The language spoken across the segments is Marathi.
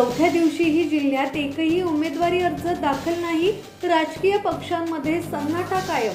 चौथ्या दिवशीही जिल्ह्यात एकही उमेदवारी अर्ज दाखल नाही राजकीय पक्षांमध्ये सन्नाटा कायम.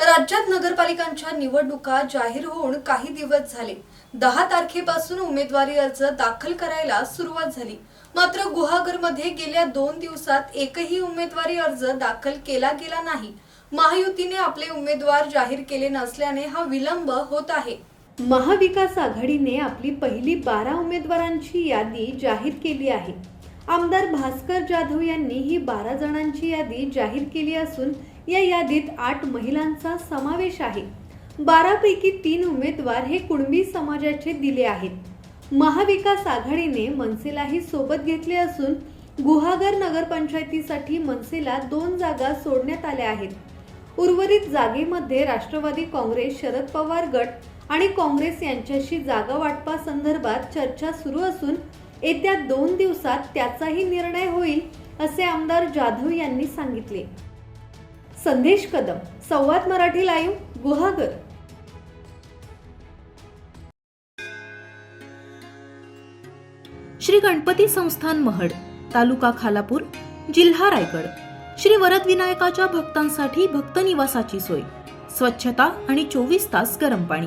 राज्यात नगरपालिकांच्या निवडणुका जाहीर होऊन काही दिवस झाले. दहा तारखेपासून उमेदवारी अर्ज दाखल करायला सुरुवात झाली. मात्र गुहागरमध्ये गेल्या दोन दिवसात एकही उमेदवारी अर्ज दाखल केला गेला नाही. महायुतीने आपले उमेदवार जाहीर केले नसल्याने हा विलंब होत आहे. महाविकास आघाडीने आपली पहिली बारा उमेदवारांची यादी जाहीर केली आहे. आमदार भास्कर जाधव यांनी ही बारा जणांची यादी जाहीर केली असून या यादीत आठ महिलांचा समावेश आहे. बारापैकी तीन उमेदवार हे कुणबी समाजाचे दिले आहेत. महाविकास आघाडीने मनसेलाही सोबत घेतले असून गुहागर नगरपंचायतीसाठी मनसेला दोन जागा सोडण्यात आल्या आहेत. उर्वरित जागेमध्ये राष्ट्रवादी काँग्रेस शरद पवार गट आणि काँग्रेस यांच्याशी जागा वाटपासंदर्भात चर्चा सुरू असून येत्या दोन दिवसात त्याचाही निर्णय होईल असे आमदार जाधव यांनी सांगितले. संदेश कदम संवाद मराठी लाईव्ह गुहागर. श्री गणपती संस्थान महड तालुका खालापूर जिल्हा रायगड. श्री वरद विनायकाच्या भक्तांसाठी भक्त निवासाची सोय. स्वच्छता आणि चोवीस तास गरम पाणी.